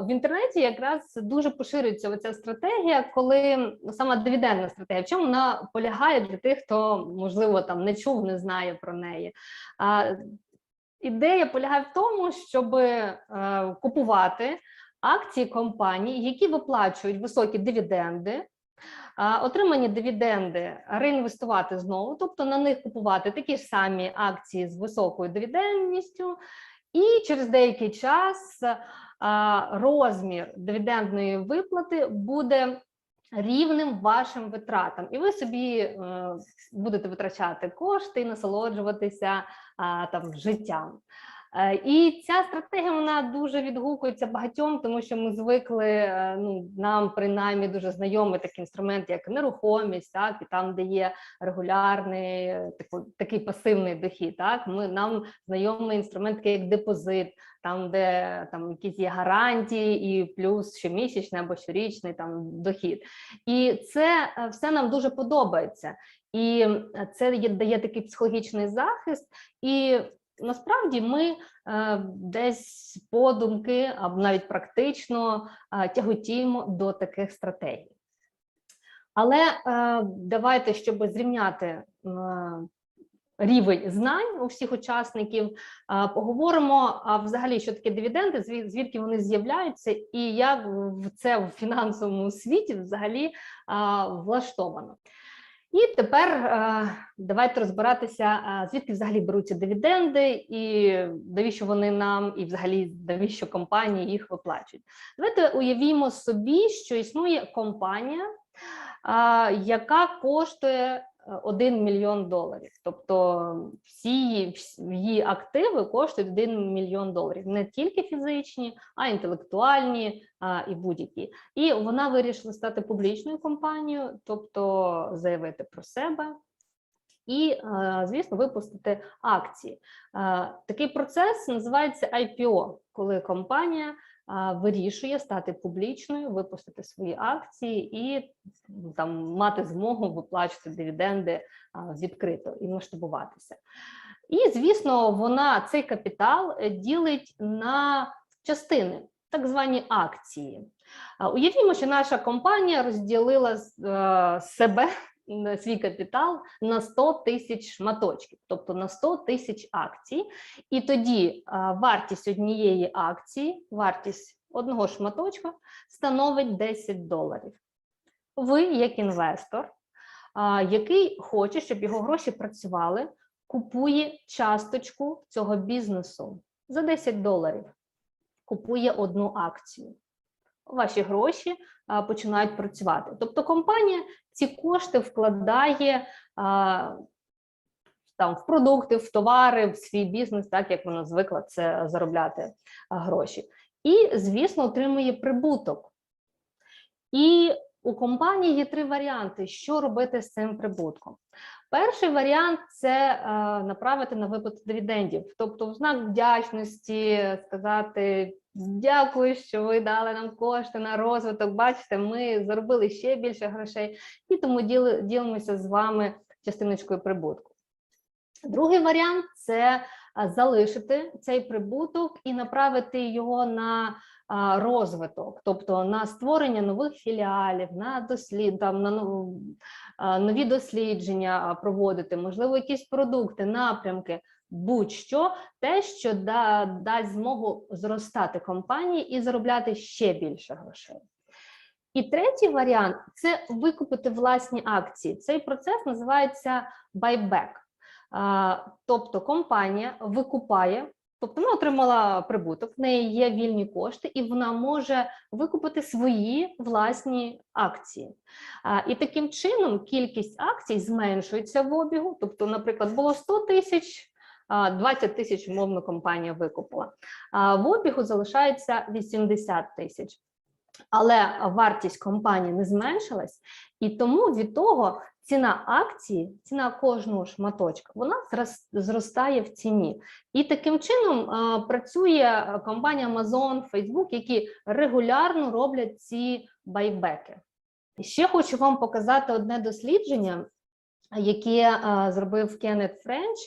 В інтернеті якраз дуже поширюється оця стратегія, коли сама дивідендна стратегія. В чому вона полягає для тих, хто можливо там не чув, не знає про неї. Ідея полягає в тому, щоб е, купувати акції компаній, які виплачують високі дивіденди. Отримані дивіденди реінвестувати знову, тобто на них купувати такі ж самі акції з високою дивідендністю, і через деякий час розмір дивідендної виплати буде рівним вашим витратам, і ви собі е, будете витрачати кошти і насолоджуватися там життям. Е, І ця стратегія вона дуже відгукується багатьом, тому що ми звикли. е, Ну нам принаймні дуже знайомий такий інструмент, як нерухомість, так і там, де є регулярний е, таку- такий пасивний дохід. Так ми нам знайомий інструмент, такий як депозит, там де там якісь є гарантії, і плюс щомісячний або щорічний там дохід. І це все нам дуже подобається. І це є- дає такий психологічний захист. І насправді ми е, десь подумки або навіть практично е, тяготіємо до таких стратегій. Але е, давайте, щоб зрівняти рівень знань у всіх учасників, поговоримо а взагалі, що таке дивіденди, звідки вони з'являються, і як це в фінансовому світі взагалі влаштовано. І тепер е, давайте розбиратися, звідки взагалі беруться дивіденди, і навіщо вони нам, і взагалі навіщо компанії їх виплачують. Давайте уявімо собі, що існує компанія, яка коштує 1 мільйон доларів. Тобто всі її, активи коштують 1 мільйон доларів. Не тільки фізичні, а інтелектуальні і будь-які. І вона вирішила стати публічною компанією, тобто заявити про себе. І, е, звісно, випустити акції. Е, Такий процес називається IPO, коли компанія вирішує стати публічною, випустити свої акції і там мати змогу виплачувати дивіденди відкрито і масштабуватися. І, звісно, вона цей капітал е, ділить на частини, так звані акції. Уявімо, що наша компанія розділила е, себе свій капітал на 100 тисяч шматочків, тобто на 100 тисяч акцій. І тоді вартість однієї акції, вартість одного шматочка становить 10 доларів. Ви, як інвестор, який хоче, щоб його гроші працювали, купує часточку цього бізнесу за 10 доларів, купує одну акцію. Ваші гроші починають працювати. Тобто компанія ці кошти вкладає там в продукти, в товари, в свій бізнес, так як вона звикла це заробляти гроші. І, звісно, отримує прибуток. І у компанії є три варіанти, що робити з цим прибутком. Перший варіант це е, направити на виплату дивідендів, тобто в знак вдячності сказати дякую, що ви дали нам кошти на розвиток. Бачите, ми заробили ще більше грошей, і тому діли, ділимося з вами частиночкою прибутку. Другий варіант це залишити цей прибуток і направити його на розвиток, тобто на створення нових філіалів, на дослід, там, на нов- нові дослідження проводити, можливо, якісь продукти, напрямки, будь-що, те, що да, дасть змогу зростати компанії і заробляти ще більше грошей. І третій варіант це викупити власні акції. Цей процес називається. А, Тобто компанія викупає, тобто вона отримала прибуток, в неї є вільні кошти, і вона може викупити свої власні акції. А, І таким чином кількість акцій зменшується в обігу. Тобто, наприклад, було 100 тисяч, а, 20 тисяч, умовно, компанія викупила. А в обігу залишається 80 тисяч. Але вартість компанії не зменшилась, і тому від того ціна акції, ціна кожного шматочка, вона зрос- зростає в ціні. І таким чином працює компанія Amazon, Facebook, які регулярно роблять ці байбеки. Ще хочу вам показати одне дослідження, яке а, зробив Кеннет Френч.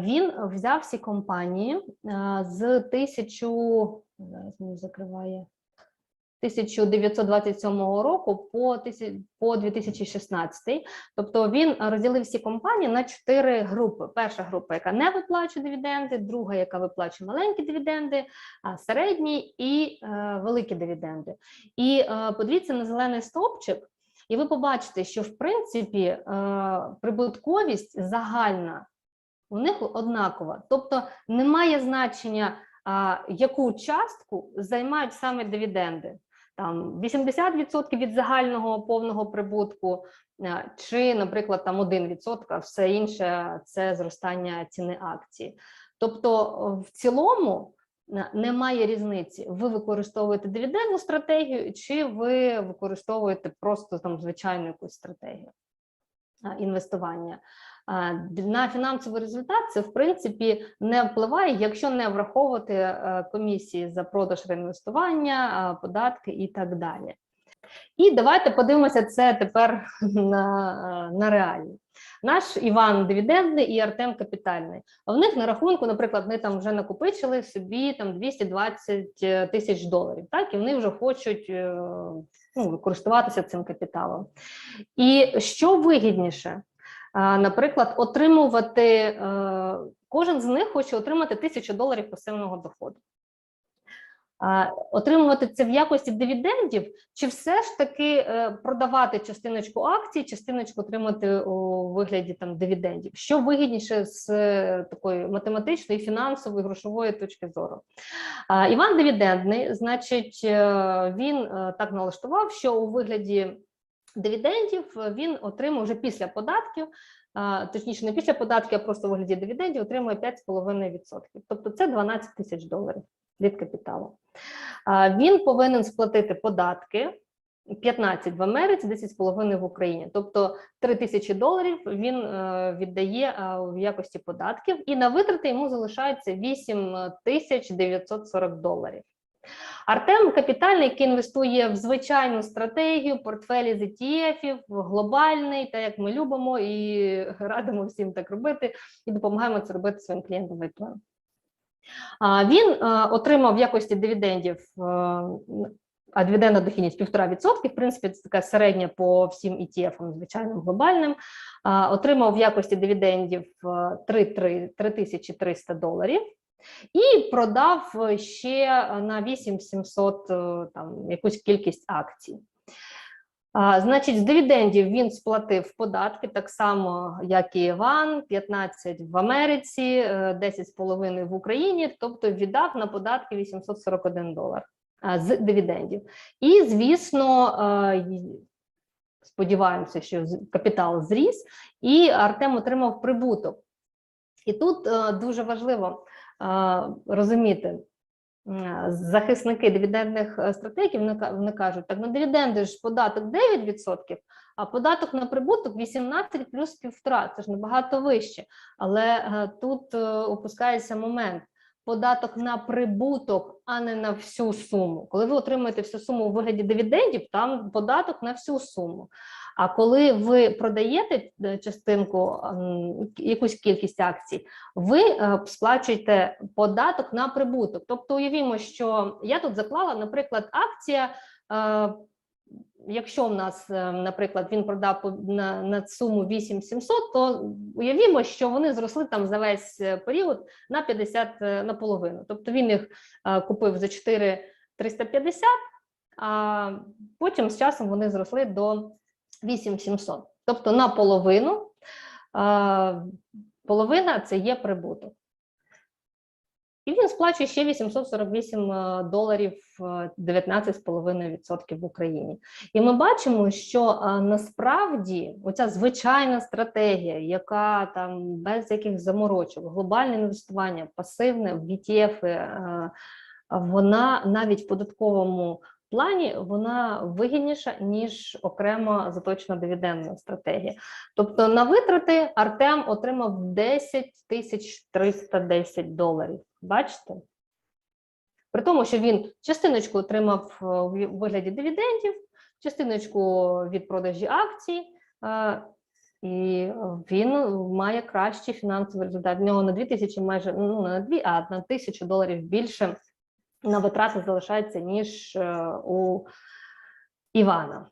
він взяв всі компанії е, з тисячу зараз мені закриває 1927 року по тисяч- по 2016. Тобто він розділив всі компанії на чотири групи. Перша група, яка не виплачує дивіденди, друга, яка виплачує маленькі дивіденди, середні і е, великі дивіденди. І е, подивіться на зелений стовпчик, і ви побачите, що в принципі е, прибутковість загальна у них однакова. Тобто немає значення, а, яку частку займають саме дивіденди. Там 80% від загального повного прибутку, е, чи, наприклад, там 1%, а все інше це зростання ціни акції. Тобто, в цілому е, немає різниці. Ви використовуєте дивідендну стратегію, чи ви використовуєте просто там звичайну якусь стратегію інвестування. Д- На фінансовий результат це в принципі не впливає, якщо не враховувати е, комісії за продаж реінвестування, податки і так далі. І давайте подивимося це тепер на, е, на реалі. Наш Іван дивідендний і Артем капітальний. В них на рахунку, наприклад, вони там вже накопичили собі там 220 тисяч доларів, так і вони вже хочуть е, ну, користуватися цим капіталом. І що вигідніше? Наприклад, отримувати е, кожен з них хоче отримати тисячу доларів пасивного доходу. Отримувати це в якості дивідендів, чи все ж таки е, продавати частиночку акцій, частиночку отримати у вигляді там дивідендів? Що вигідніше з е, такої математичної, фінансової, грошової точки зору? Іван дивідендний, значить, він так налаштував, що у вигляді дивідендів він отримує вже після податків, точніше, не після податків, а просто у вигляді дивідендів отримує 5,5%. Тобто це 12 тисяч доларів від капіталу. Він повинен сплатити податки. 15 в Америці, 10,5 в Україні. Тобто 3 тисячі доларів він е, віддає е, в якості податків, і на витрати йому залишається 8 тисяч 940 доларів. Артем капітальний, який інвестує в звичайну стратегію, портфелі з ETF, глобальний, так як ми любимо і радимо всім так робити, і допомагаємо це робити своїм клієнтам в Він е, отримав в якості дивідендів е, а дивідендна дохідність 1,5%, в принципі, це така середня по всім ETF, звичайним глобальним. Отримав в якості дивідендів е, 3, 3, 3300 доларів. І продав ще на 8700 е, там якусь кількість акцій. А, Значить, з дивідендів він сплатив податки так само, як і Іван, 15 в Америці, е, 10,5 в Україні, тобто віддав на податки 841 долар з дивідендів. І, звісно, е, сподіваємося, що капітал зріс, і Артем отримав прибуток. І тут е, дуже важливо е, розуміти, захисники дивідендних е, стратегій вони, кажуть, так на дивіденди ж податок 9%, а податок на прибуток 18 плюс півтора, це ж набагато вище. Але е, тут е, опускається момент. Податок на прибуток, а не на всю суму. Коли ви отримуєте всю суму у вигляді дивідендів, там податок на всю суму. А коли ви продаєте е, частинку, ем, якусь кількість акцій, ви е, сплачуєте податок на прибуток. Тобто, уявімо, що я тут заклала, наприклад, акція. Якщо в нас, е, наприклад, він продав на, на суму 8700, то уявімо, що вони зросли там за весь е, період на 50 е, наполовину. Тобто він їх купив за 4350, а потім з часом вони зросли до 8700. Тобто наполовину, е, половина це є прибуток. І він сплачує ще 848 е, доларів е, 19,5% в Україні. І ми бачимо, що е, насправді оця звичайна стратегія, яка там без яких заморочок, глобальне інвестування, пасивне в ETF, е, вона навіть в податковому плані вона вигідніша, ніж окремо заточена дивідендна стратегія. Тобто на витрати Артем отримав 10 тисяч 310 доларів. Бачите? При тому, що він частиночку отримав е, у вигляді дивідендів, частиночку від продажі акцій, е, і він має кращий фінансовий результат. В нього на 2 тисячі майже ну не на 2, а на тисячу доларів більше на витрати залишається ніж е, у Івана.